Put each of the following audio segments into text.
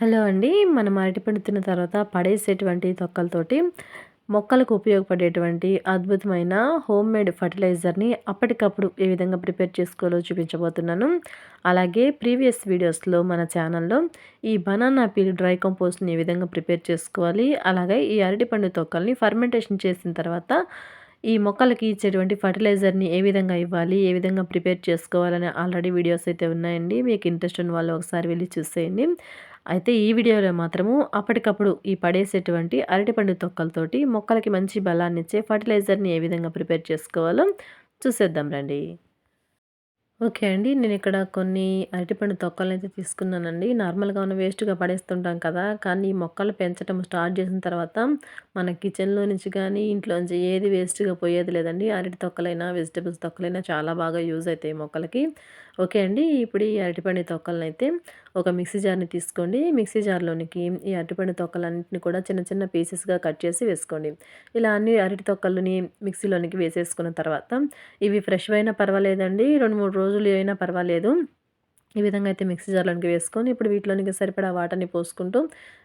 Hello అండి. మనం అరటిపండు తిన్న తర్వాత పడేసేటువంటి తొక్కలతోటి మొక్కలకు ఉపయోగపడేటువంటి అద్భుతమైన హోమ్ మేడ్ ఫర్టిలైజర్ని అప్పటికప్పుడు ఏ విధంగా ప్రిపేర్ చేసుకోవాలో చూపించబోతున్నాను. అలాగే ప్రీవియస్ వీడియోస్లో మన ఛానల్లో ఈ బనానా పీల్ డ్రై కంపోస్ట్ని ఏ విధంగా ప్రిపేర్ చేసుకోవాలి అలాగే ఈ అరటిపండు తొక్కల్ని ఫర్మెంటేషన్ చేసిన తర్వాత ఈ మొక్కలకి ఇచ్చేటువంటి ఫర్టిలైజర్ని ఏ విధంగా ఇవ్వాలి ఏ విధంగా ప్రిపేర్ చేసుకోవాలని ఆల్రెడీ వీడియోస్ అయితే ఉన్నాయండి. మీకు ఇంట్రెస్ట్ ఉన్న వాళ్ళు ఒకసారి వెళ్ళి చూసేయండి. అయితే ఈ వీడియోలో మాత్రము అప్పటికప్పుడు ఈ పడేసేటువంటి అరటిపండు తొక్కలతోటి మొక్కలకి మంచి బలాన్ని ఇచ్చే ఫర్టిలైజర్ని ఏ విధంగా ప్రిపేర్ చేసుకోవాలో చూసేద్దాం రండి. ఓకే అండి. నేను ఇక్కడ కొన్ని అరటిపండు తొక్కలను అయితే తీసుకున్నానండి. నార్మల్గా ఉన్న వేస్ట్గా పడేస్తుంటాం కదా కానీ ఈ మొక్కలు పెంచడం స్టార్ట్ చేసిన తర్వాత మన కిచెన్లో నుంచి కానీ ఇంట్లో నుంచి ఏది వేస్ట్గా పోయేది లేదండి. అరటి తొక్కలైనా వెజిటబుల్స్ తొక్కలైనా చాలా బాగా యూజ్ అవుతాయి మొక్కలకి. ఓకే అండి. ఇప్పుడు ఈ అరటిపండు తొక్కలను అయితే ఒక మిక్సీ జార్ని తీసుకోండి. మిక్సీ జార్లోనికి ఈ అరటిపండు తొక్కలన్నింటిని కూడా చిన్న చిన్న పీసెస్గా కట్ చేసి వేసుకోండి. ఇలా అన్ని అరటి తొక్కలని మిక్సీలోనికి వేసేసుకున్న తర్వాత ఇవి ఫ్రెష్ అయినా పర్వాలేదండి. రెండు మూడు రోజులు రోజులు అయినా పర్వాలేదు. ఈ విధంగా అయితే మిక్సీ జార్లోనికి వేసుకొని ఇప్పుడు వీటిలోనికి సరిపడా వాటర్ని పోసుకుంటూ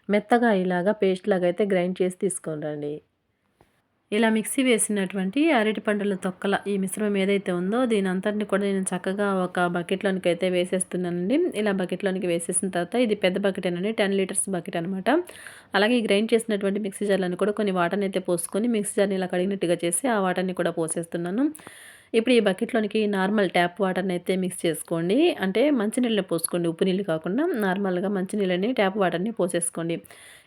మెత్తగా ఇలాగా పేస్ట్ లాగా అయితే గ్రైండ్ చేసి తీసుకొని రండి. ఇలా మిక్సీ వేసినటువంటి అరటి పండుల తొక్కల ఈ మిశ్రమం ఏదైతే ఉందో దీని అంతటిని కూడా నేను చక్కగా ఒక బకెట్లోనికి అయితే వేసేస్తున్నానండి. ఇలా బకెట్లోనికి వేసేసిన తర్వాత ఇది పెద్ద బకెట్ అండి టెన్ లీటర్స్ బకెట్ అనమాట అలాగే గ్రైండ్ చేసినటువంటి మిక్సీ జార్లను కూడా కొన్ని వాటర్ని అయితే పోసుకొని మిక్సీ జార్ని ఇలా కడిగినట్టుగా చేసి ఆ వాటర్ని కూడా పోసేస్తున్నాను. ఇప్పుడు ఈ బకెట్లోనికి నార్మల్ ట్యాప్ వాటర్ని అయితే మిక్స్ చేసుకోండి. అంటే మంచినీళ్ళని పోసుకోండి. ఉప్పు నీళ్ళు కాకుండా నార్మల్గా మంచినీళ్ళని ట్యాప్ వాటర్ని పోసేసుకోండి.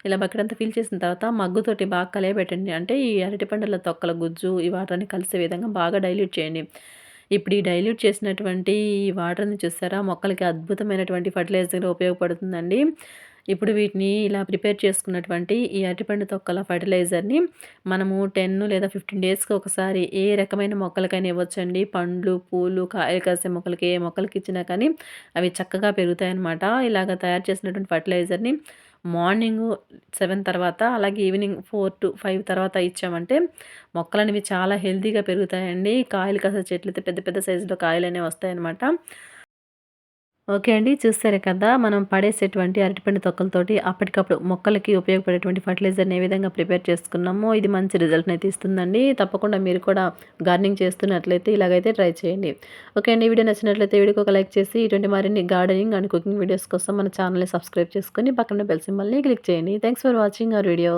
ఇలా బకెట్ అంతా ఫిల్ చేసిన తర్వాత మగ్గుతోటి బాగా కలయబెట్టండి. అంటే ఈ అరటిపండుల తొక్కల గుజ్జు ఈ వాటర్ని కలిసే విధంగా బాగా డైల్యూట్ చేయండి. ఇప్పుడు ఈ డైల్యూట్ చేసినటువంటి ఈ వాటర్ని చూసారా? మొక్కలకి అద్భుతమైనటువంటి ఫర్టిలైజర్ ఉపయోగపడుతుందండి. ఇప్పుడు వీటిని ఇలా ప్రిపేర్ చేసుకున్నటువంటి ఈ అరటిపండు తొక్కల ఫర్టిలైజర్ని మనము టెన్ లేదా ఫిఫ్టీన్ డేస్కి ఒకసారి ఏ రకమైన మొక్కలకైనా ఇవ్వచ్చండి. పండ్లు పూలు కాయలు కాసే మొక్కలకి ఏ మొక్కలకి ఇచ్చినా కానీ అవి చక్కగా పెరుగుతాయి అన్నమాట ఇలాగ తయారు చేసినటువంటి ఫర్టిలైజర్ని మార్నింగ్ సెవెన్ తర్వాత అలాగే ఈవినింగ్ ఫోర్ టు ఫైవ్ తర్వాత ఇచ్చామంటే మొక్కలు అనేవి చాలా హెల్తీగా పెరుగుతాయండి. కాయలు కాసే చెట్లు అయితే పెద్ద పెద్ద సైజులో కాయలు అనేవి వస్తాయన్నమాట. ఓకే అండి చూస్తారు కదా మనం పడేసేటువంటి అరటిపండు తొక్కలతోటి అప్పటికప్పుడు మొక్కలకి ఉపయోగపడేటువంటి ఫర్టిలైజర్ని ఏ విధంగా ప్రిపేర్ చేసుకున్నామో ఇది మంచి రిజల్ట్ని అయితే ఇస్తుందండి. తప్పకుండా మీరు కూడా గార్డెనింగ్ చేస్తున్నట్లయితే ఇలాగైతే ట్రై చేయండి. ఓకే అండి వీడియో నచ్చినట్లయితే వీడియోకి ఒక లైక్ చేసి ఇటువంటి మరిన్ని గార్డెనింగ్ అండ్ కుకింగ్ వీడియోస్ కోసం మన ఛానల్ని సబ్స్క్రైబ్ చేసుకొని పక్కన బెల్ సింబల్ని క్లిక్ చేయండి. Thanks for watching our video.